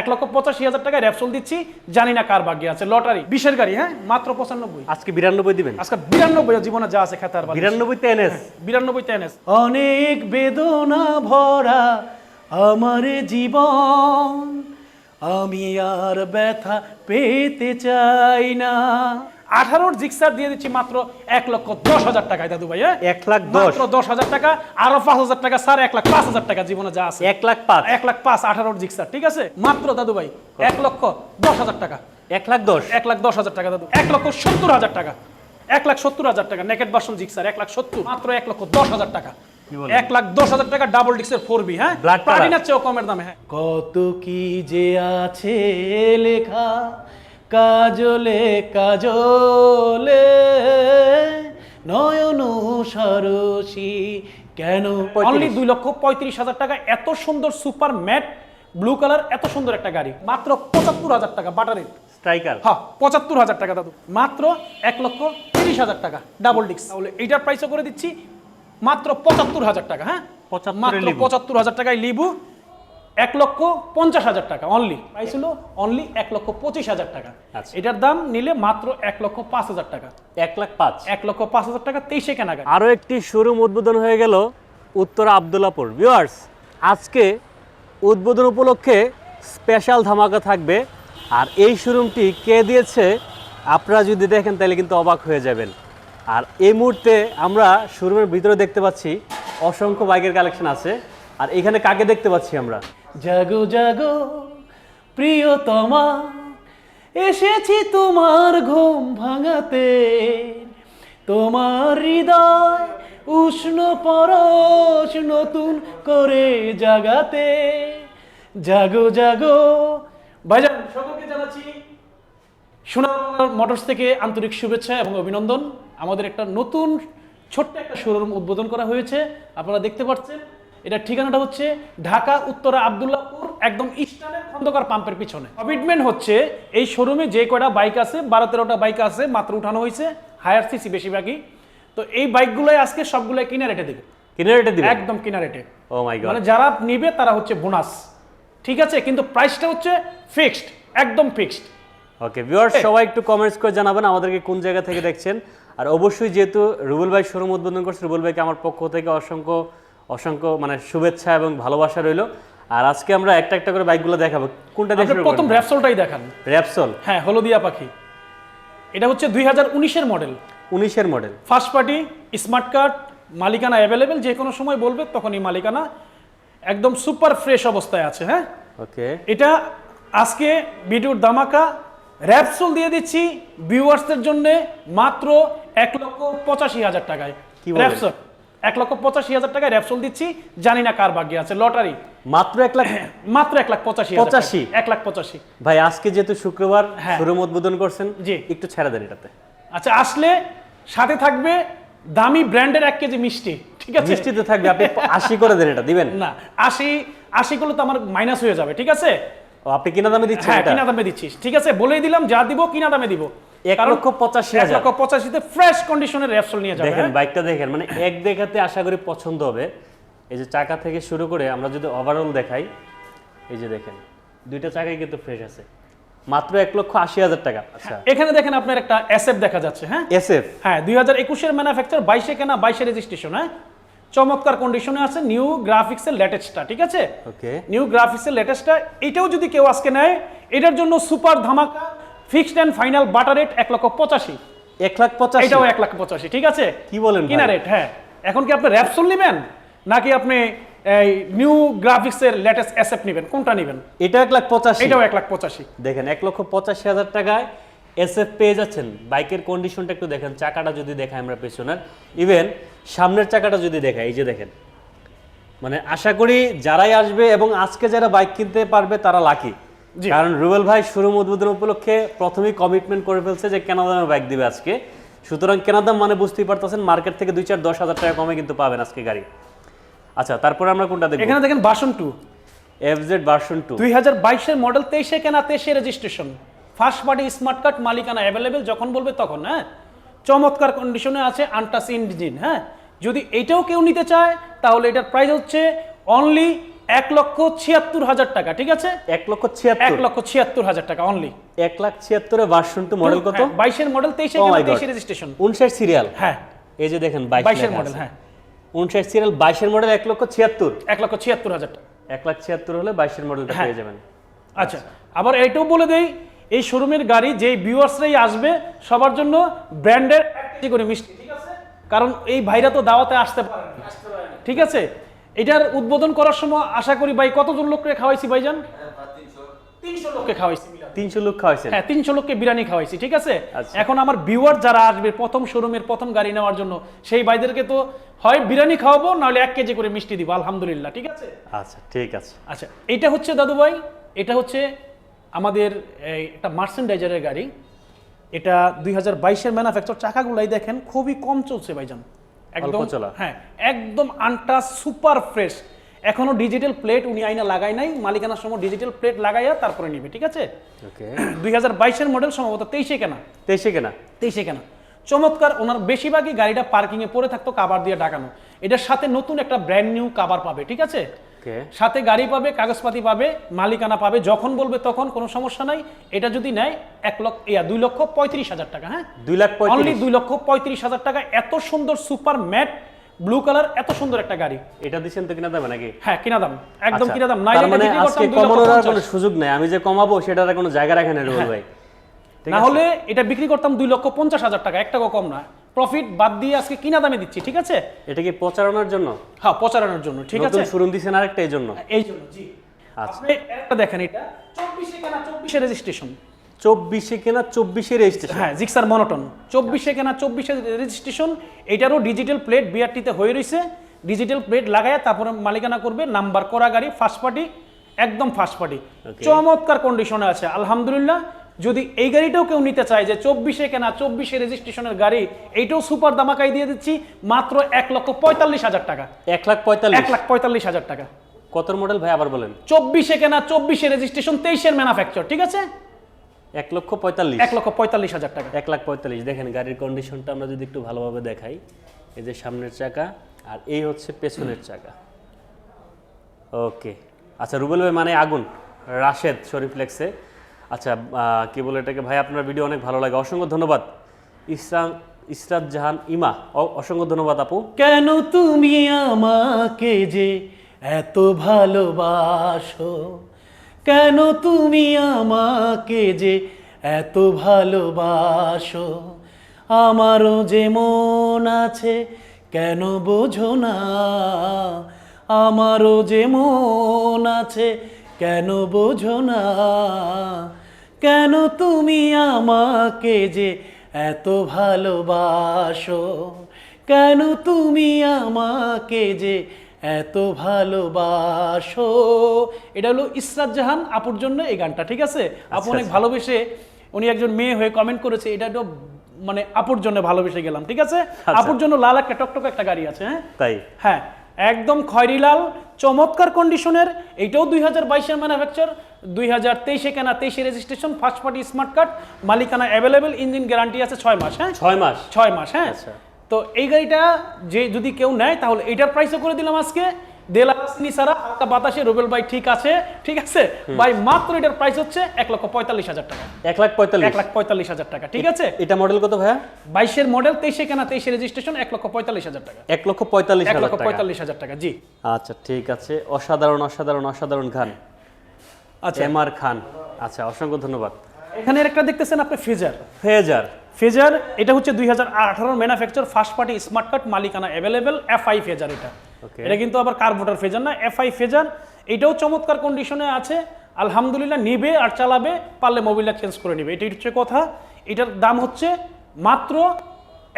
এক লক্ষ পঁচাশি হাজার টাকায় র্যাপসোল দিচ্ছি জানি না কার ভাগ্যে আছে। লটারি বিশের গাড়ি হ্যাঁ? মাত্র পঁচানব্বই। আজকে বিরানব্বই দিবেন? আজকে বিরানব্বই জীবনে যা আছে খেতার বিরানব্বই এনএস? বিরানব্বই টেনেস অনেক বেদনা ভরা আমার জীবন আমি আর ব্যথা পেতে চাই না। আঠারোর জিক্সার দিয়ে দিচ্ছি মাত্র এক লক্ষ দশ হাজার টাকায় দাদু ভাই হ্যাঁ? এক লাখ দশ। দশ হাজার টাকা আরও পাঁচ হাজার টাকা স্যার এক লাখ পাঁচ হাজার টাকা জীবনে যা আছে। এক লাখ পাঁচ। এক লাখ পাঁচ আঠারোর জিক্সার ঠিক আছে? মাত্র দাদু ভাই এক লক্ষ দশ হাজার টাকা। এক লাখ দশ? এক লাখ দশ হাজার টাকা দাদু। এক লক্ষ সত্তর হাজার টাকা। এক লাখ সত্তর হাজার টাকা নেকেট বাসন জিক্সার এক লাখ সত্তর। মাত্র এক লক্ষ দশ হাজার টাকা। এক লাখ দশ হাজার টাকা ডাবল ডিক্সের ফোর বি হ্যাঁ? প্লাটিনার চেয়েও কমের দামে হ্যাঁ। কত কি যে আছে লেখা কাজলে কাজলে নয়ন সরসী কেন? অনলি দুই লক্ষ পঁয়ত্রিশ হাজার টাকা। এত সুন্দর সুপার ম্যাট ব্লু কালার এত সুন্দর একটা গাড়ি। মাত্র পঁচাত্তর হাজার টাকা বাটারের স্ট্রাইকার। হ্যাঁ পঁচাত্তর হাজার টাকা দাদু। মাত্র এক লক্ষ তিরিশ হাজার টাকা। ডাবল ডিক্স তাহলে এইটার প্রাইসও করে দিচ্ছি। মাত্র পঁচাত্তর হাজার টাকা হ্যাঁ? 75 মাত্র পঁচাত্তর হাজার টাকায় লিবু। এক লক্ষ পঞ্চাশ হাজার টাকা অনলি প্রাইস হলো অনলি এক লক্ষ পঁচিশ হাজার টাকা। আচ্ছা। এটার দাম নিলে মাত্র এক লক্ষ পাঁচ হাজার টাকা। এক লাখ পাঁচ। এক লক্ষ পাঁচ হাজার টাকা তেইশে কেনা গাড়ি আরও একটি শোরুম উদ্বোধন হয়ে গেল উত্তরা আবদুল্লাপুর। ভিউয়ার্স আজকে উদ্বোধন উপলক্ষে স্পেশাল ধামাকা থাকবে। আর এই শোরুমটি কে দিয়েছে আপনারা যদি দেখেন তাহলে কিন্তু অবাক হয়ে যাবেন। আর এই মুহূর্তে আমরা শোরুমের ভিতরে দেখতে পাচ্ছি অসংখ্য বাইকের কালেকশন আছে। আর এখানে কাকে দেখতে পাচ্ছি আমরা? জাগো জাগো, প্রিয়তমা, এসেছি তোমার ঘুম ভাঙাতে। তোমার হৃদয় উষ্ণ পরশ নতুন করে জাগাতে। জাগো জাগো, ভাইজান, সকলকে জানাচ্ছি সোনার মোটরস থেকে আন্তরিক শুভেচ্ছা এবং অভিনন্দন। আমাদের একটা নতুন, ছোট্ট একটা শোরুম উদ্বোধন করা হয়েছে। আপনারা দেখতে পাচ্ছেন এটার ঠিকানাটা হচ্ছে ঢাকা উত্তরা আবদুল্লাপুর একদম ইস্টার্নের খন্দকার পাম্পের পিছনে। কমিটমেন্ট হচ্ছে এই শোরুমে যে কয়টা বাইক আছে বারো তেরোটা বাইক আছে মাত্র উঠানো হয়েছে হায়ার সিসি বেশিরভাগই। তো এই বাইকগুলোই আজকে সবগুলোই কিনা রেটে দেবে। কিনে রেটে দিবেন একদম কিনা রেটে। ও মাই গড মানে যারা নিবে তারা হচ্ছে বোনাস ঠিক আছে? কিন্তু প্রাইসটা হচ্ছে ফিক্সড একদম ফিক্সড ওকে ভিউয়ার্স সবাই একটু কমেন্টস করে জানাবেন আমাদেরকে কোন জায়গা থেকে দেখছেন। আর অবশ্যই যেহেতু রুবেল ভাই শোরুম উদ্বোধন করছে রুবেল ভাইকে আমার পক্ষ থেকে অসংখ্য অসংখ্য মানে শুভেচ্ছা এবং ভালোবাসা রইল। আর আজকে আমরা একটা একটা করে বাইকগুলো দেখাবো। কোনটা দিয়ে প্রথম র্যাপসলটাই দেখান। র্যাপসল হ্যাঁ হলদিয়া পাখি। এটা হচ্ছে দুই হাজার উনিশের মডেল। উনিশের model. First party smart card মালিকানা অ্যাভেলেবেল যে কোনো সময় বলবে তখনই মালিকানা। একদম সুপার ফ্রেশ অবস্থায় আছে হ্যাঁ? ওকে। এটা আজকে ভিডিওর দামাকা র্যাপসোল দিয়ে দিচ্ছি ভিউয়ার্সদের জন্য মাত্র এক লক্ষ পঁচাশি হাজার টাকায়? র্যাপসোল এক লক্ষ পঁচাশি হাজার টাকায় র্যাপসোল দিচ্ছি। জানি না কার ভাগ্যে আছে। লটারি। মাত্র এক লাখ মাত্র এক লাখ পঁচাশি। 85? এক লাখ পঁচাশি। ভাই আজকে যেহেতু শুক্রবার হ্যাঁ। শোরুম উদ্বোধন করছেন জি। একটু ছেড়ে দেন এটাতে। আচ্ছা আসলে সাথে থাকবে দামি ব্র্যান্ডের এক কেজি মিষ্টি ঠিক আছে? মিষ্টিতে থাকবে আপনি আশি করে দেন এটা দিবেন? না আশি আশি করলে তো আমার মাইনাস হয়ে যাবে ঠিক আছে? আপনি কিনা দামে দিচ্ছেন হ্যাঁ কিনা দামে দিচ্ছিস ঠিক আছে? বলেই দিলাম যা দিব কিনা দামে দিব। এক লক্ষ পঁচাশি এক লক্ষ পঁচাশিতে ফ্রেশ কন্ডিশনের র্যাপসোল নিয়ে যাবে দেখেন হ্যাঁ? বাইকটা দেখেন মানে এক দেখাতে আশা করি পছন্দ হবে। এই যে চাকা থেকে শুরু করে আমরা যদি ওভারঅল দেখাই এই যে দেখেন দুইটা চাকাই কিন্তু ফ্রেশ আছে। মাত্র এক লক্ষ আশি হাজার টাকা। আচ্ছা এখানে দেখেন আপনার একটা এসএফ দেখা যাচ্ছে হ্যাঁ? হ্যাঁ দুই হাজার একুশের ম্যানুফ্যাকচার বাইশে কেনা বাইশে রেজিস্ট্রেশন হ্যাঁ? চমৎকার কন্ডিশনে আছে নিউ গ্রাফিক্সের লেটেস্টটা ঠিক আছে? ওকে নিউ গ্রাফিক্সের লেটেস্টটা এটাও যদি কেউ আজকে নেয় এটার জন্য সুপার ধামাকা fixed and final butter rate এক লক্ষ পঁচাশি। এক লাখ পঁচাশি? এটাও এক লাখ পঁচাশি ঠিক আছে? কি বলেন কিনা রেট হ্যাঁ। এখন কি আপনি র্যাপসোল নেবেন নাকি আপনি এই নিউ গ্রাফিক্সের লেটেস্ট অ্যাসেট নেবেন? কোনটা নেবেন? এটা এক লাখ পঁচাশি। এটাও এক লাখ পঁচাশি। দেখেন এক লক্ষ পঁচাশি হাজার টাকায় এস এফ পেয়ে যাচ্ছেন। বাইকের কন্ডিশনটা একটু দেখেন চাকাটা যদি দেখাই আমরা পেছনের। ইভেন সামনের চাকাটা যদি দেখাই এই যে দেখেন। মানে আশা করি যারাই আসবে এবং আজকে যারা বাইক কিনতে পারবে তারা লাকি। কারণ রুবেল ভাই শোরুম উদ্বোধন উপলক্ষে প্রথমেই কমিটমেন্ট করে ফেলছে যে কেনা দামে বাইক দিবে আজকে। সুতরাং কেনা দাম মানে বুঝতেই পারতেছেন মার্কেট থেকে দুই চার দশ হাজার টাকা কমে কিন্তু পাবেন আজকে গাড়ি। আচ্ছা তারপরে আমরা কোনটা দেখব? এখানে দেখেন বাসন two F Z version two দুই হাজার বাইশের মডেল তেইশে কেনা তেইশে registration first party smart card মালিকানা অ্যাভেলেবেল যখন বলবে তখন হ্যাঁ? চমৎকার কন্ডিশনে আছে আনটাস ইঞ্জিন হ্যাঁ? যদি এটাও কেউ নিতে চায় তাহলে এটার প্রাইস হচ্ছে অনলি এক লক্ষ ছিয়াত্তর হাজার টাকা ঠিক আছে? এক লক্ষ এক লক্ষ ছিয়াত্তর হাজার টাকা অনলি এক লাখ ছিয়াত্তরে ভার্সন টু মডেল কত? বাইশের মডেল তেইশে. তেইশে রেজিস্ট্রেশন উনষাট সিরিয়াল হ্যাঁ। এই যে দেখেন বাইশের মডেল হ্যাঁ। উনষাট সিরিয়াল বাইশের মডেল এক লক্ষ ছিয়াত্তর। এক লক্ষ ছিয়াত্তর হাজার টাকা। এক লাখ ছিয়াত্তর হলে বাইশের মডেলটা হ্যাঁ। পেয়ে যাবেন। আচ্ছা আবার এটাও বলে দেই এই শোরুমের গাড়ি যেই ভিউয়ার্সরাই আসবে সবার জন্য ব্র্যান্ডের করে মিষ্টি ঠিক আছে? কারণ এই ভাইরা তো দাওয়াতে আসতে পারে ঠিক আছে? এটার উদ্বোধন করার সময় আশা করি ভাই কতজন লোককে খাওয়াইছি ভাইজান? তিনশো লোককে খাওয়াইছি তিনশো লোক খাওয়াইছেন? হ্যাঁ তিনশো লোককে বিরিয়ানি খাওয়াইছি ঠিক আছে? আচ্ছা। এখন আমার ভিউয়ার যারা আসবে প্রথম শোরুমের প্রথম গাড়ি নেওয়ার জন্য সেই ভাইদেরকে তো হয় বিরিয়ানি খাওয়াবো নাহলে এক কেজি করে মিষ্টি দিব আলহামদুলিল্লাহ ঠিক আছে? আচ্ছা ঠিক আছে। আচ্ছা এটা হচ্ছে দাদু ভাই এটা হচ্ছে আমাদের একটা মার্সেন্ডাইজারের গাড়ি। এটা দুই হাজার বাইশের ম্যানুফ্যাকচার চাকাগুলাই দেখেন খুবই কম চলছে ভাইজান। একদম হ্যাঁ একদম আনটা সুপার ফ্রেশ। এখনও ডিজিটাল প্লেট উনি আইনা লাগাই নাই মালিকানার সময় ডিজিটাল প্লেট লাগাইয়া তারপরে নিবে ঠিক আছে? ওকে দুই হাজার বাইশের মডেল সম্ভবত তেইশে কেনা। তেইশে কেনা। তেইশে কেনা। চমৎকার ওনার বেশিরভাগই গাড়িটা পার্কিংয়ে পড়ে থাকতো কাবার দিয়ে ডাকানো এটার সাথে নতুন একটা ব্র্যান্ড নিউ কাবার পাবে ঠিক আছে? সাথে গাড়ি পাবে কাগজপাতি পাবে মালিকানা পাবে যখন বলবে তখন কোনো সমস্যা নাই। এটা যদি নেয় এক লক্ষ ইয়া দুই লক্ষ পঁয়ত্রিশ হাজার টাকা হ্যাঁ? দুই লাখ অনলি দুই লক্ষ পঁয়ত্রিশ হাজার টাকা। এত সুন্দর সুপার ম্যাট ব্লু কালার এত সুন্দর একটা গাড়ি। এটা দিচ্ছেন তো কিনা দেবে নাকি? হ্যাঁ কিনা দাম একদম আচ্ছা, কিনা দাম নাইলে মানে আজকে কমানোর কোনো সুযোগ নেই। আমি যে কমাবো সেটার কোনো জায়গা রাখেন না ভাই। না হলে এটা বিক্রি করতাম দুই লক্ষ পঞ্চাশ হাজার টাকা। এক টাকা কম না। প্রফিট বাদ দিয়ে আজকে কিনা দামে দিচ্ছি ঠিক আছে? এটা কি প্রচারণার জন্য? হ্যাঁ প্রচারণের জন্য ঠিক আছে? শোরুম দিচ্ছেন আরেকটা এই জন্য। এই জন্য জি। আচ্ছা। আপনি একটা দেখেন এটা চব্বিশে কেনা চব্বিশে রেজিস্ট্রেশন চব্বিশে কেনা চব্বিশে রেজিস্ট্রেশন হ্যাঁ জিক্সার মনোটন চব্বিশে কেনা চব্বিশে রেজিস্ট্রেশন এটারও ডিজিটাল প্লেট বিআরটিতে হয়ে রয়েছে ডিজিটাল প্লেট লাগায় তারপরে মালিকানা করবে নাম্বার করা গাড়ি ফার্স্ট পার্টি একদম ফার্স্ট পার্টি চমৎকার কন্ডিশনে আছে আলহামদুলিল্লাহ। যদি এই গাড়িটাও কেউ নিতে চায় যে চব্বিশে কেনা চব্বিশে রেজিস্ট্রেশনের গাড়ি এইটাও সুপার দামাকাই দিয়ে দিচ্ছি মাত্র এক লক্ষ পঁয়তাল্লিশ হাজার টাকা। এক লাখ পঁয়তাল্লিশ। এক লাখ পঁয়তাল্লিশ হাজার টাকা। কত মডেল ভাই আবার বলেন? চব্বিশে কেনা চব্বিশে রেজিস্ট্রেশন তেইশের ম্যানুফ্যাকচার ঠিক আছে? এক লক্ষ পঁয়তাল্লিশ। এক লক্ষ পঁয়তাল্লিশ হাজার টাকা। এক লাখ পঁয়তাল্লিশ। দেখেন গাড়ির কন্ডিশনটা আমরা যদি একটু ভালোভাবে দেখাই এই যে সামনের চাকা আর এই হচ্ছে পেছনের চাকা। ওকে আচ্ছা রুবেল ভাই মানে আগুন রাশেদ শরীফ্লেক্সে আচ্ছা কি বলে এটাকে? ভাই, আপনার ভিডিও অনেক ভালো লাগে। অসংখ্য ধন্যবাদ। ইসরাম, ইসরাত জাহান, ইমা অসংখ্য ধন্যবাদ আপু। কেন তুমি আমাকে যে এত ভালোবাসো? কেন তুমি আমাকে যে এত ভালোবাসো? আমারও যে মন আছে, কেন বোঝো না? আমারও যে মন আছে, কেন বোঝো না? কেন তুমি আমাকে যে এত ভালোবাসো? কেন তুমি আমাকে যে এত ভালোবাসো? এটা হলো ইসরাত জাহান আপুর জন্য এই গানটা ঠিক আছে? আপু অনেক ভালোবেসে উনি একজন মেয়ে হয়ে কমেন্ট করেছে এটা একটু মানে আপুর জন্য ভালোবেসে গেলাম ঠিক আছে? আপুর জন্য লাল একটা টকটক একটা গাড়ি আছে হ্যাঁ? তাই? হ্যাঁ একদম খয়রি লাল চমৎকার কন্ডিশনের এইটাও দুই হাজার বাইশের ম্যানুফ্যাকচার দুই হাজার তেইশে কেনা তেইশে registration first party smart card মালিকানা অ্যাভেলেবেল ইঞ্জিন গ্যারান্টি আছে ছয় মাস হ্যাঁ? ছয় মাস। ছয় মাস হ্যাঁ? আচ্ছা। তো এই গাড়িটা যে যদি কেউ নেয় তাহলে এইটার প্রাইসও করে দিলাম আজকে। দেলাসনি সারা হালকা বাতাসে রুবেল ভাই ঠিক আছে ঠিক আছে? ভাই মাত্র এটার প্রাইস হচ্ছে এক লক্ষ পঁয়তাল্লিশ হাজার টাকা। এক লাখ পঁয়তাল্লিশ। এক লাখ পঁয়তাল্লিশ হাজার টাকা ঠিক আছে? এটা মডেল কত ভাইয়া? বাইশের মডেল তেইশে কেনা তেইশে রেজিস্ট্রেশন এক লক্ষ পঁয়তাল্লিশ হাজার টাকা। এক লক্ষ পঁয়তাল্লিশ এক লক্ষ পঁয়তাল্লিশ হাজার টাকা জি। আচ্ছা ঠিক আছে। অসাধারণ অসাধারণ অসাধারণ খান আচ্ছা। M R Khan. আচ্ছা অসংখ্য ধন্যবাদ। এখানে একটা দেখতেছেন আপনি ফেজার ফেজার ফেজার এটা হচ্ছে দুই হাজার আঠারোর manufacture first party smart card মালিকানা অ্যাভেলেবেল এফআই ফেজার এটা. এটা কিন্তু আবার কার্বোটার ফেজার না? এফআই ফেজার এটাও চমৎকার কন্ডিশনে আছে। আলহামদুলিল্লাহ নিবে আর চালাবে পারলে মোবিলটা চেঞ্জ করে নিবে। এটাই হচ্ছে কথা। এটার দাম হচ্ছে মাত্র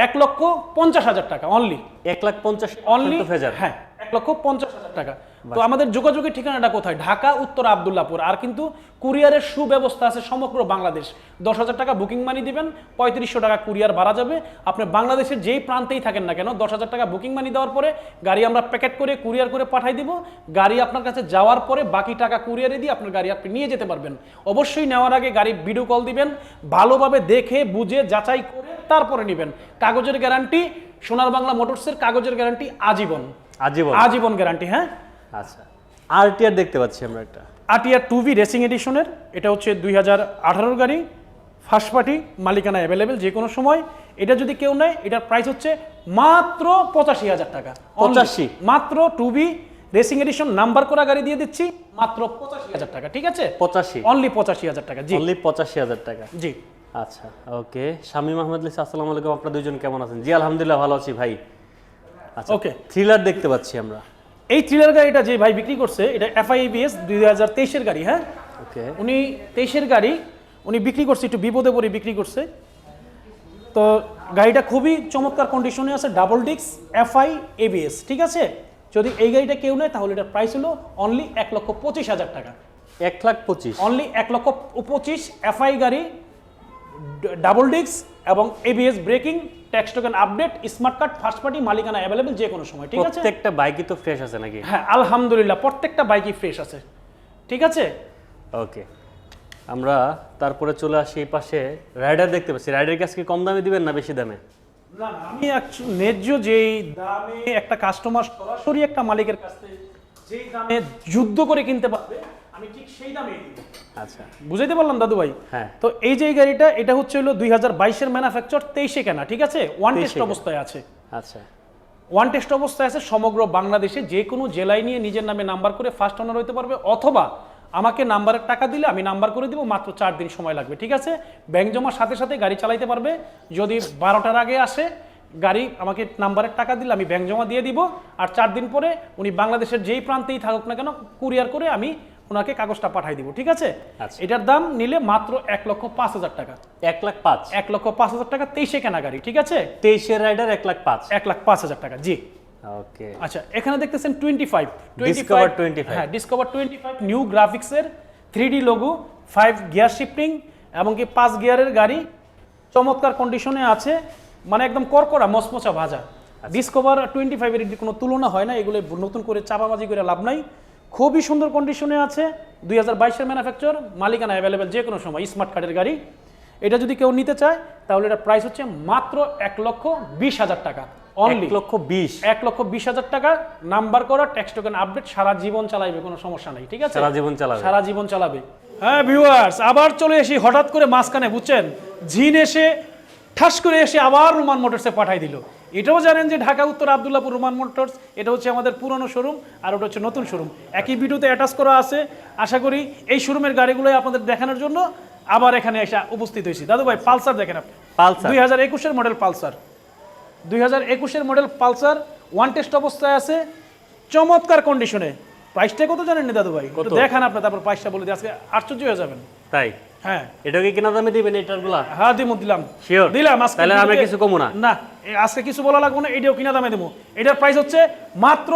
এক লক্ষ পঞ্চাশ হাজার টাকা অনলি এক লাখ পঞ্চাশ অনলি ফেজার হ্যাঁ এক লক্ষ পঞ্চাশ হাজার টাকা। তো আমাদের যোগাযোগের ঠিকানাটা কোথায়? ঢাকা উত্তর আবদুল্লাপুর। আর কিন্তু কুরিয়ারের সুব্যবস্থা আছে সমগ্র বাংলাদেশ। দশ হাজার টাকা বুকিং মানি দিবেন পঁয়ত্রিশশো টাকা কুরিয়ার ভাড়া যাবে। আপনি বাংলাদেশের যেই প্রান্তেই থাকেন না কেন দশ হাজার টাকা বুকিং মানি দেওয়ার পরে গাড়ি আমরা প্যাকেট করে কুরিয়ার করে পাঠাই দিব। গাড়ি আপনার কাছে যাওয়ার পরে বাকি টাকা কুরিয়ারে দিয়ে আপনার গাড়ি আপনি নিয়ে যেতে পারবেন। অবশ্যই নেওয়ার আগে গাড়ি ভিডিও কল দিবেন ভালোভাবে দেখে বুঝে যাচাই করে তারপরে নেবেন। কাগজের গ্যারান্টি সোনার বাংলা মোটরসের কাগজের গ্যারান্টি আজীবন। আজীবন। আজীবন গ্যারান্টি হ্যাঁ? আচ্ছা আরটিআর দেখতে পাচ্ছি আমরা একটা। আটিয়ার টু ভি রেসিং এডিশনের এটা হচ্ছে দুই হাজার আঠারোর গাড়ি ফার্স্ট পার্টি মালিকানা অ্যাভেলেবেল যে কোনো সময়। এটা যদি কেউ নেয় এটার প্রাইস হচ্ছে মাত্র পঁচাশি হাজার টাকা। 85? মাত্র two B racing edition number করা গাড়ি দিয়ে দিচ্ছি মাত্র পঁচাশি হাজার টাকা ঠিক আছে? পঁচাশি? অনলি পঁচাশি হাজার টাকা জি। অনলি পঁচাশি হাজার টাকা? জি। আচ্ছা ওকে। শামীম আহমেদ লিসা আসসালামু আলাইকুম আপনারা দুইজন কেমন আছেন? জি আলহামদুলিল্লাহ ভালো আছি ভাই। আচ্ছা Okay. থ্রিলার দেখতে পাচ্ছি আমরা। এই থ্রিলার গাড়িটা যে ভাই বিক্রি করছে এটা এফআইবিএস দুই হাজার তেইশের গাড়ি হ্যাঁ? ওকে। উনি তেইশের গাড়ি উনি বিক্রি করছে একটু বিপদে পড়ে বিক্রি করছে। তো গাড়িটা খুবই চমৎকার কন্ডিশনে আছে ডাবল ডিক্স এফআই এবিএস ঠিক আছে? যদি এই গাড়িটা কেউ নেয় তাহলে এটার প্রাইস হলো অনলি এক লক্ষ পঁচিশ হাজার টাকা। এক লাখ পঁচিশ। অনলি এক লক্ষ পঁচিশ এফআই গাড়ি ডাবল ডিক্স এবং ABS braking tax token update smart card first party মালিকানা অ্যাভেলেবেল যে কোনো সময় ঠিক আছে? প্রত্যেকটা বাইকই তো ফ্রেশ আছে নাকি? হ্যাঁ আলহামদুলিল্লাহ প্রত্যেকটা বাইকই ফ্রেশ আছে ঠিক আছে? ওকে আমরা তারপরে চলে আসি এই পাশে রাইডার দেখতে পাচ্ছি। রাইডার কাছে কি কম দামে দিবেন না বেশি দামে? না আমি ন্যায্য যেই দামে একটা কাস্টমার সরাসরি একটা মালিকের কাছ থেকে যেই দামে যুদ্ধ করে কিনতে পারবে আমি ঠিক সেই দামেই আচ্ছা। বুঝাইতে পারলাম দাদু ভাই? হ্যাঁ। তো এই যে গাড়িটা এটা হচ্ছে হলো দুই হাজার বাইশের ম্যানুফ্যাকচার তেইশে কেনা ঠিক আছে? ওয়ান টেস্ট অবস্থায় আছে। আচ্ছা। ওয়ান টেস্ট অবস্থায় আছে সমগ্র বাংলাদেশে যে কোনো জেলায় নিয়ে নিজের নামে নাম্বার করে ফার্স্ট অনার হতে পারবে অথবা আমাকে নাম্বারের টাকা দিলে আমি নাম্বার করে দিব মাত্র চার দিন সময় লাগবে ঠিক আছে? ব্যাংক জমার সাথে সাথে গাড়ি চালাইতে পারবে যদি বারোটার আগে আসে গাড়ি আমাকে নাম্বারের টাকা দিলে আমি ব্যাংক জমা দিয়ে দিব আর চার দিন পরে উনি বাংলাদেশের যেই প্রান্তেই থাকুক না কেন কুরিয়ার করে আমি ওনাকে কাগজটা পাঠাই দিব ঠিক আছে? আচ্ছা। এটার দাম নিলে মাত্র এক লক্ষ পাঁচ হাজার টাকা। এক লাখ পাঁচ? এক লক্ষ পাঁচ হাজার টাকা তেইশে কেনা গাড়ি ঠিক আছে? তেইশের রাইডার এক লাখ পাঁচ? এক লাখ পাঁচ হাজার টাকা জি। ওকে। আচ্ছা এখানে দেখতেছেন টোয়েন্টি ফাইভ Discover 25 হ্যাঁ ডিসকভার টোয়েন্টি ফাইভ নিউ গ্রাফিক্সের three D logo five gear shifting এবং কি পাঁচ গিয়ারের গাড়ি চমৎকার কন্ডিশনে আছে মানে একদম করকরা মচমচা ভাজা। ডিসকভার টোয়েন্টি ফাইভের কোনো তুলনা হয় না এগুলো নতুন করে চাপাবাজি করে লাভ নাই। খুবই সুন্দর কন্ডিশনে আছে। দুই হাজার বাইশের ম্যানুফ্যাকচার মালিকানা অ্যাভেলেবেল যে কোনো সময় স্মার্ট কার্ডের গাড়ি। এটা যদি কেউ নিতে চায় তাহলে এটার প্রাইস হচ্ছে মাত্র এক লক্ষ বিশ হাজার টাকা অনলি লক্ষ বিশ। এক লক্ষ বিশ হাজার টাকা নাম্বার করা ট্যাক্স টোকেন আপডেট সারা জীবন চালাইবে কোনো সমস্যা নেই ঠিক আছে? সারা জীবন চালাবে। সারা জীবন চালাবে। হ্যাঁ ভিউয়ার্স আবার চলে এসি হঠাৎ করে মাঝখানে বুঝছেন? ঝিন এসে ঠাস করে এসে আবার রোমান মোটরসে পাঠাই দিল। এটাও জানেন যে ঢাকা উত্তর আবদুল্লাপুর রোমান মোটরস এটা হচ্ছে আমাদের পুরনো শোরুম আর ওটা হচ্ছে নতুন শোরুম। একই ভিডিওতে অ্যাটাচ করা আছে। আশা করি এই শোরুমের গাড়িগুলোই আপনাদের দেখানোর জন্য আবার এখানে এসে উপস্থিত হয়েছি। দাদু ভাই পালসার দেখেন আপনি। পালসার। দুই হাজার একুশের মডেল পালসার। দুই হাজার একুশের মডেল পালসার ওয়ান টেস্ট অবস্থায় আছে চমৎকার কন্ডিশনে প্রাইসটা কত জানেন না দাদু ভাই? দেখান আপনি তারপর প্রাইসটা বলে দিই। আজকে আশ্চর্য হয়ে যাবেন। তাই? হ্যাঁ। এটা কি কেনা দামে দিবেন এটারগুলা? হ্যাঁ দিমু দিলাম। Sure? দিলাম আজকে তাহলে আমি কিছু কমু না? না আজকে কিছু বলা লাগবে না এটাও কিনা দামে দেবো। এটার প্রাইস হচ্ছে মাত্র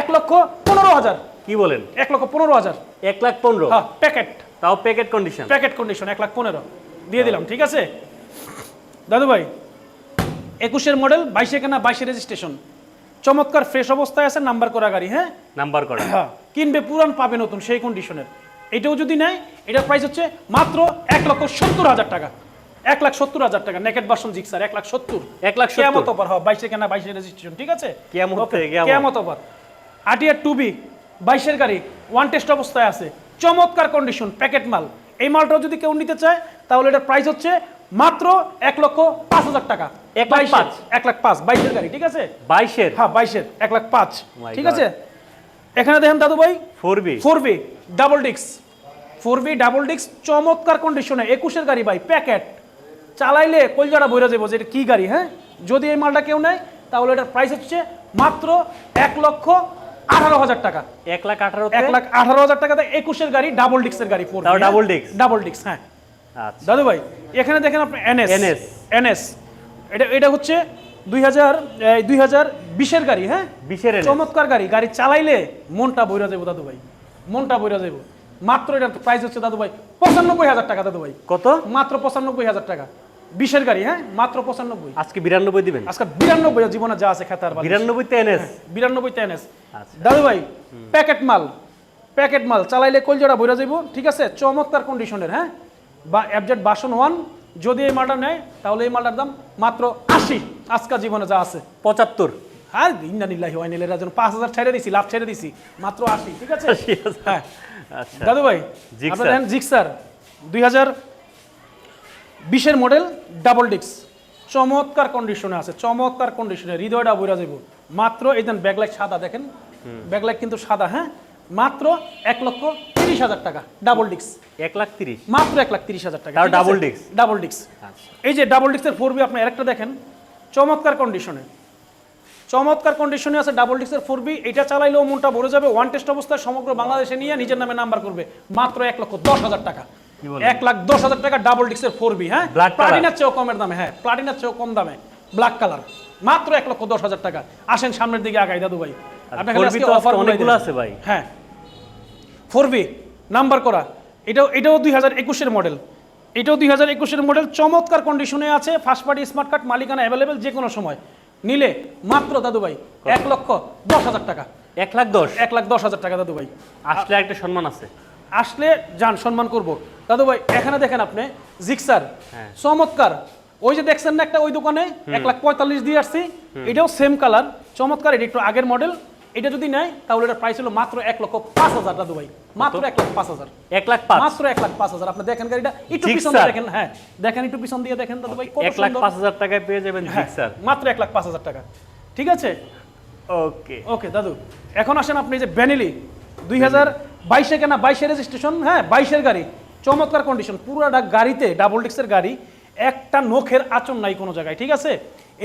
এক লক্ষ পনেরো হাজার। কি বলেন? এক লক্ষ পনেরো হাজার। এক লাখ পনেরো? হ্যাঁ প্যাকেট তাও প্যাকেট কন্ডিশন প্যাকেট কন্ডিশন এক লাখ পনেরো। দিয়ে দিলাম ঠিক আছে? দাদু ভাই একুশের মডেল বাইশে কেনা বাইশে রেজিস্ট্রেশন চমৎকার ফ্রেশ অবস্থায় আছে নাম্বার করা গাড়ি হ্যাঁ? নাম্বার করে। হ্যাঁ কিনবে পুরান পাবে নতুন সেই কন্ডিশনের এটাও যদি নেয় এটার প্রাইস হচ্ছে মাত্র এক লক্ষ সত্তর হাজার টাকা। এক লাখ সত্তর হাজার টাকা। নেকেট বাসন জিক্সার এক লাখ সত্তর। এক লাখ? কেমত অফার হবে। বাইশে কেনা বাইশে রেজিস্ট্রেশন ঠিক আছে? কেয়ামত। কেয়ামত। আটিয়ার টু বি বাইশের গাড়ি ওয়ান টেস্ট অবস্থায় আছে। চমৎকার কন্ডিশন প্যাকেট মাল। এই মালটাও যদি কেউ নিতে চায় তাহলে এটার প্রাইস হচ্ছে মাত্র এক লক্ষ পাঁচ হাজার টাকা। এক লাখ পাঁচ? এক লাখ পাঁচ বাইশের গাড়ি ঠিক আছে? বাইশের? হ্যাঁ বাইশের এক লাখ পাঁচ। ঠিক আছে? এখানে দেখেন দাদু ভাই four B. Four B double ডিক্স ফোর বি ডাবল ডিক্স চমৎকার কন্ডিশনে একুশের গাড়ি ভাই প্যাকেট চালাইলে কলজাটা বইরা যাব যে এটা কী গাড়ি হ্যাঁ? যদি এই মালটা কেউ নেয় তাহলে এটার প্রাইস হচ্ছে মাত্র এক লক্ষ আঠারো হাজার টাকা। এক লাখ আঠারো এক লাখ আঠারো হাজার টাকাতে একুশের গাড়ি ডাবল ডিক্সের গাড়ি ফোর double disc? ডাবল ডিক্স হ্যাঁ। আচ্ছা। দাদু ভাই এখানে দেখেন আপনি এনএস NS এনএস এটা এটা হচ্ছে দুই হাজার দুই হাজার বিশের গাড়ি হ্যাঁ? বিশের চমৎকার গাড়ি। গাড়ি চালাইলে মনটা বইরা যাব দাদু ভাই। মনটা বইরা যাব মাত্র এটার প্রাইস হচ্ছে দাদু ভাই পঁচানব্বই হাজার টাকা দাদু ভাই। কত? মাত্র পঁচানব্বই হাজার টাকা। বিশের গাড়ি হ্যাঁ? মাত্র পঁচানব্বই। আজকে বিরানব্বই দিবেন? আজকে বিরানব্বই জীবনে যা আছে খেতার বিরানব্বইতে এনএস? বিরানব্বই এনএস। আচ্ছা। দাদু ভাই প্যাকেট মাল। প্যাকেট মাল চালাইলে কলজোড়া বইরা যাইব ঠিক আছে? চমৎকার কন্ডিশনের হ্যাঁ? বা অ্যাবজেট বাসন ওয়ান যদি এই মালটা নেয় তাহলে এই মালটার দাম মাত্র আশি। আজকা জীবনে যা আছে পঁচাত্তর। আর ইন্না নিল্লাহি ওয়া ইন্না ইলাইহি রাজিউন 5000 ছেড়ে দিছি লাভ ছেড়ে দিছি মাত্র 80 ঠিক আছে? হ্যাঁ। আচ্ছা। দাদু ভাই। আপনারা দেখেন জিক্সার 2000 বিশের মডেল ডাবল ডিক্স চমৎকার কন্ডিশনে আছে চমৎকার কন্ডিশনে হৃদয়টা বইরা যাইব। মাত্র এই দেন ব্যাকলাইট সাদা দেখেন? ব্যাকলাইট কিন্তু সাদা হ্যাঁ? মাত্র এক লক্ষ তিরিশ হাজার টাকা ডাবল ডিক্স এক লাখ তিরিশ। মাত্র এক লাখ তিরিশ হাজার টাকা double disc? ডাবল আচ্ছা। এই যে ডাবল ডিক্সের ফোর বি আপনি আরেকটা দেখেন। চমৎকার কন্ডিশনে চমৎকার কন্ডিশনে আছে ডাবল ডিক্সের ফোর বি এটা চালাইলেও মনটা ভরে যাবে। ওয়ান টেস্ট অবস্থায় সমগ্র বাংলাদেশে নিয়ে নিজের নামে নাম্বার করবে। মাত্র এক লক্ষ দশ হাজার টাকা। এক লাখ দশ হাজার টাকা ডাবল ডিক্সের ফোর বি হ্যাঁ? প্লাটিনার চেয়েও কমের দামে হ্যাঁ প্লাটিনার চেয়েও কম দামে। ব্ল্যাক কালার মাত্র এক লক্ষ দশ হাজার টাকা। আসেন সামনের দিকে আগাই দাদু ভাই আপনাকে 4B আজকে তো আজকে offer গুলাই অনেকগুলো আছে ভাই। হ্যাঁ। ফোর বি নাম্বার করা। এটাও এটাও দুই হাজার একুশের মডেল এটাও দুই হাজার একুশের মডেল চমৎকার কন্ডিশনে আছে ফার্স্ট পার্টি স্মার্ট কার্ড মালিকানা অ্যাভেলেবেল যে কোনো সময়। নিলে মাত্র দাদু ভাই এক লক্ষ দশ হাজার টাকা। এক লাখ দশ? এক লাখ দশ হাজার টাকা দাদু ভাই আসলে একটা সম্মান আছে। আসলে যান সম্মান করব। দাদু ভাই এখানে দেখেন আপনি জিক্সার হ্যাঁ। চমৎকার। ওই যে দেখছেন না একটা ওই দোকানে এক লাখ পঁয়তাল্লিশ দিয়ে আসছি। এটাও সেম কালার চমৎকার এটা একটু আগের মডেল এটা যদি নেয় তাহলে এটার প্রাইস হলো মাত্র এক লক্ষ পাঁচ হাজার দাদু ভাই। মাত্র এক লাখ পাঁচ হাজার। এক লাখ মাত্র এক লাখ পাঁচ হাজার। আপনি দেখেন গাড়িটা একটু পিছন দিয়ে দেখেন হ্যাঁ দেখেন একটু পিছন দিয়ে দেখেন দাদু ভাই কত এক লাখ। পাঁচ হাজার টাকায় পেয়ে যাবেন হ্যাঁ, জিক্সার মাত্র এক লাখ পাঁচ হাজার টাকা। ঠিক আছে? ওকে। ওকে দাদু। এখন আসেন আপনি যে বেনেলি দুই হাজার বাইশে কেনা বাইশে রেজিস্ট্রেশন হ্যাঁ বাইশের গাড়ি। চমৎকার কন্ডিশন পুরোটা গাড়িতে ডাবল ডিক্সের গাড়ি একটা নখের আচর নাই কোনো জায়গায় ঠিক আছে?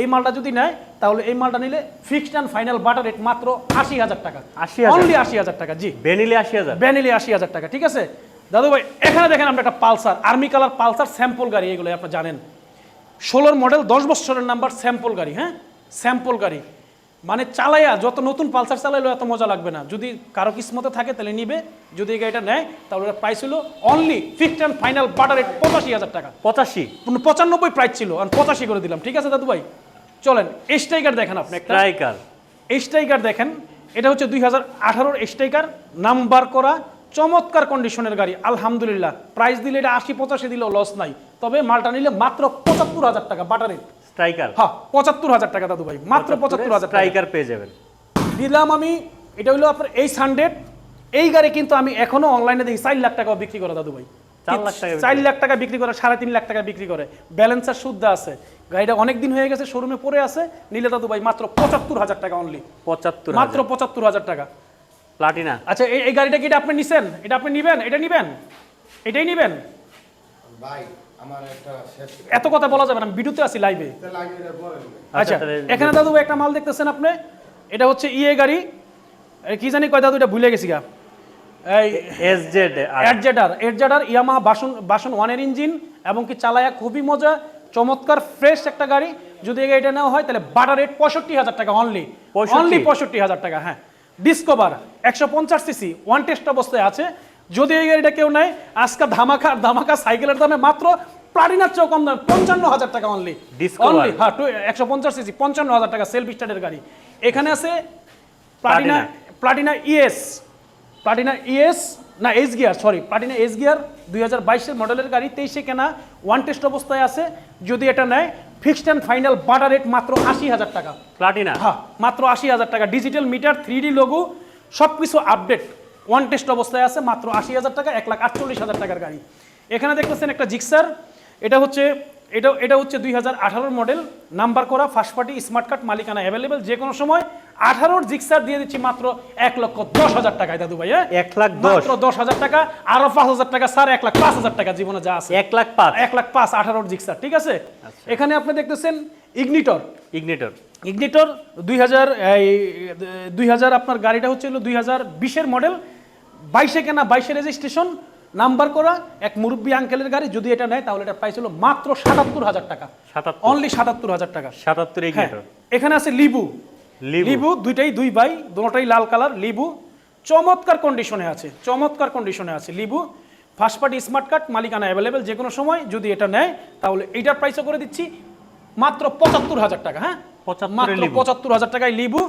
এই মালটা যদি নেয় তাহলে এই মালটা নিলে fixed and final better rate মাত্র আশি হাজার টাকা। 80,000? অনলি আশি হাজার টাকা জি। বেনিলে আশি হাজার। বেনিলে আশি হাজার টাকা ঠিক আছে? দাদু ভাই এখানে দেখেন আমরা একটা Pulsar army colour Pulsar sample গাড়ি এগুলো আপনি জানেন। ষোলোর মডেল দশ বছরের নাম্বার স্যাম্পল গাড়ি হ্যাঁ? স্যাম্পল গাড়ি। মানে চালাইয়া যত নতুন পালসার চালাইলো এত মজা লাগবে না। যদি কারও কিসমতে থাকে তাহলে নিবে। যদি এই গাড়িটা নেয় তাহলে ওটা প্রাইস হলো only fixed and final better rate পঁচাশি হাজার টাকা। পঁচাশি? পঁচানব্বই প্রাইস ছিল আর পঁচাশি করে দিলাম। ঠিক আছে দাদু ভাই? চলেন স্ট্রাইকার দেখেন আপনি একটা। স্ট্রাইকার স্ট্রাইকার দেখেন এটা হচ্ছে দুই হাজার আঠারোর স্ট্রাইকার নাম্বার করা চমৎকার কন্ডিশনের গাড়ি আলহামদুলিল্লাহ। প্রাইস দিলে এটা আশি পঁচাশি দিলেও লস নাই। তবে মালটা নিলে মাত্র পঁচাত্তর হাজার টাকা বাটারে স্ট্রাইকার হ্যাঁ পঁচাত্তর হাজার টাকা দাদু ভাই মাত্র পঁচাত্তর হাজার স্ট্রাইকার পেয়ে যাবেন। দিলাম আমি এটা হলো আপনার এই হান্ড্রেড এই গাড়ি কিন্তু আমি এখনও অনলাইনে দেখি চার লাখ টাকা বিক্রি করে দাদু ভাই। চার লাখ টাকা বিক্রি চার লাখ টাকা বিক্রি করে সাড়ে তিন লাখ টাকা বিক্রি করে। ব্যালেন্সার শুদ্ধ আছে। গাড়িটা অনেক দিন হয়ে গেছে শোরুমে পড়ে আছে। নিলে দাদু ভাই মাত্র পঁচাত্তর হাজার টাকা অনলি পঁচাত্তর মাত্র পঁচাত্তর হাজার টাকা। প্লাটিনা আচ্ছা এই এই গাড়িটা কি এটা আপনি নিছেন? এটা আপনি নিবেন? এটা নিবেন? এটাই নিবেন? ভাই এত কথা বলা যাবে না ভিডিওতে আছি লাইভে আচ্ছা এখানে দাদু একটা মাল দেখতেছেন আপনি? এটা হচ্ছে ইয়ে গাড়ি। কি জানি কয় দাদু এটা ভুলে গেছি গা। এই এস জেড অ্যাডজেডার অ্যাডজেডার ইয়ামাহা বাসন বাসন ওয়ানের ইঞ্জিন এবং কি চালায়া খুবই মজা চমৎকার ফ্রেশ একটা গাড়ি। যদি গাড়িটা নেওয়া হয় তাহলে বাটার রেট পঁয়ষট্টি হাজার টাকা অনলি 65 অনলি পঁয়ষট্টি হাজার টাকা হ্যাঁ। ডিসকভার একশো পঞ্চাশ সিসি ওয়ান টেস্ট অবস্থায় আছে। যদি এই গাড়িটা কেউ নেয় আজকে ধামাকা ধামাকা সাইকেলের দামে মাত্র প্লাটিনার চেয়েও কম দামে পঞ্চান্ন হাজার টাকা অনলি। অনলি হ্যাঁ একশো পঞ্চাশ সিসি পঞ্চান্ন হাজার টাকা সেলফ স্টার্টের গাড়ি। এখানে আছে Platina Platina ES Platina ES না S gear sorry Platina S gear দুই হাজার বাইশের মডেলের গাড়ি তেইশে কেনা ওয়ান টেস্ট অবস্থায় আছে। যদি এটা নেয় fixed and final better rate মাত্র আশি হাজার টাকা। প্লাটিনা হ্যাঁ মাত্র আশি হাজার টাকা। Digital meter three D logo সব কিছু আপডেট ওয়ান টেস্ট অবস্থায় আছে মাত্র আশি হাজার টাকা এক লাখ আটচল্লিশ হাজার টাকার গাড়ি। এখানে দেখতেছেন একটা জিক্সার এটা হচ্ছে এটা এটা হচ্ছে দুই হাজার আঠারোর মডেল নাম্বার করা ফার্স্ট পার্টি স্মার্ট কার্ড মালিকানা অ্যাভেলেবেল যে কোনো সময় আঠারোর জিক্সার দিয়ে দিচ্ছি মাত্র এক লক্ষ দশ হাজার টাকায় দাদু ভাই হ্যাঁ? এক লাখ মাত্র দশ হাজার টাকা আরও পাঁচ হাজার টাকা স্যার এক লাখ পাঁচ হাজার টাকা জীবনে যা আছে। এক লাখ পাঁচ। এক লাখ পাঁচ আঠারোর জিক্সার ঠিক আছে? এখানে আপনি দেখতেছেন ইগনিটর ইগনিটর ইগনিটর দুই হাজার দুই হাজার আপনার গাড়িটা হচ্ছে দুই হাজার বিশের মডেল বাইশে কেনা বাইশে রেজিস্ট্রেশন নাম্বার করা এক মুরব্বী আঙ্কেলের গাড়ি যদি এটা নেয় তাহলে এটা প্রাইস হলো মাত্র সাতাত্তর হাজার টাকা। অনলি সাতাত্তর হাজার টাকা। সাতাত্তর হ্যাঁ এখানে আছে লিবু লিবু। দুইটাই দুই বাই দুটাই লাল কালার লিবু চমৎকার কন্ডিশনে আছে চমৎকার কন্ডিশনে আছে লিবু ফার্স্ট পার্টি স্মার্ট কার্ড মালিকানা অ্যাভেলেবেল যে কোনো সময় যদি এটা নেয় তাহলে এইটার প্রাইসও করে দিচ্ছি মাত্র পঁচাত্তর হাজার টাকা হ্যাঁ? 75 মাত্র পঁচাত্তর হাজার টাকায় লিবু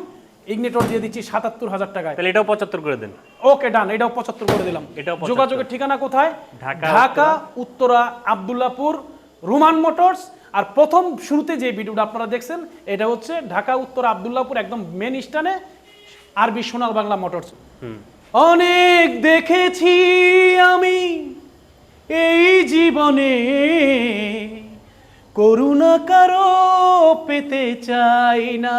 ইগনিটর দিয়ে দিচ্ছি সাতাত্তর হাজার টাকায়। তাহলে এটাও পঁচাত্তর করে দেন। ওকে ডান এটাও পঁচাত্তর করে দিলাম। এটাও যোগাযোগের ঠিকানা কোথায়? ঢাকা, ঢাকা উত্তরা। আবদুল্লাপুর রুমান মোটরস। আর প্রথম শুরুতে যে ভিডিওটা আপনারা দেখছেন এটা হচ্ছে ঢাকা উত্তর আবদুল্লাপুর একদম মেন স্টানে আরবি সোনার বাংলা মোটরস। অনেক দেখেছি আমি এই জীবনে। করুণা কারও পেতে চাই না।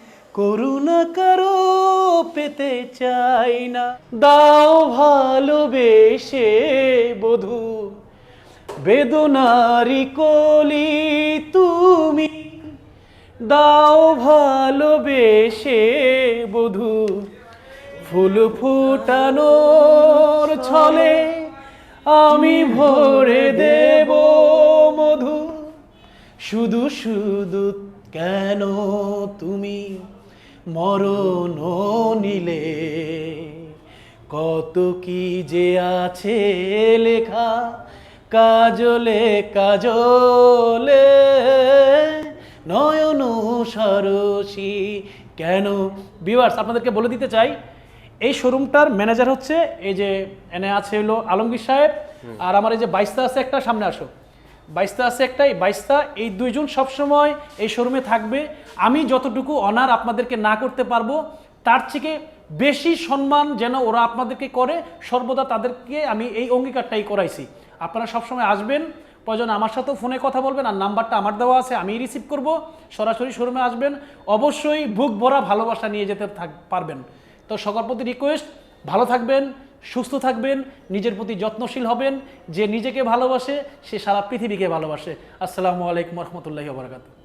করুণা কারও পেতে চাই না। দাও ভালোবেসে বধূ, বেদনারি কলি তুমি। দাও ভালোবেসে বধূ, ফুল ফুটানোর ছলে আমি ভরে দেব মধু। শুধু শুধু কেন তুমি? মরণ নিলে। কত কি যে আছে লেখা কাজলে কাজলে। নয়ন সরসী কেন? বিভার্স আপনাদেরকে বলে দিতে চাই এই শোরুমটার ম্যানেজার হচ্ছে এই যে এনে আছে হলো আলমগীর সাহেব। আর আমার এই যে বাইশটা আছে একটা সামনে আসো। বাইশটা আছে একটাই, বাইশটা, এই দুইজন সবসময় এই শোরুমে থাকবে। আমি যতটুকু অনার আপনাদেরকে না করতে পারব, তার থেকে বেশি সম্মান যেন ওরা আপনাদেরকে করে, সর্বদা তাদেরকে আমি এই অঙ্গীকারটাই করাইছি। আপনারা সবসময় আসবেন, প্রয়োজন আমার সাথেও ফোনে কথা বলবেন আর নাম্বারটা আমার দেওয়া আছে আমি রিসিভ করব, সরাসরি শোরুমে আসবেন। অবশ্যই বুক ভরা ভালোবাসা নিয়ে যেতে থাক, পারবেন। তো সবার প্রতি রিকোয়েস্ট ভালো থাকবেন সুস্থ থাকবেন, নিজের প্রতি যত্নশীল হবেন, যে নিজেকে ভালোবাসে, সে সারা পৃথিবীকে ভালোবাসে। আসসালামু আলাইকুম রহমতুল্লাহি বারকাত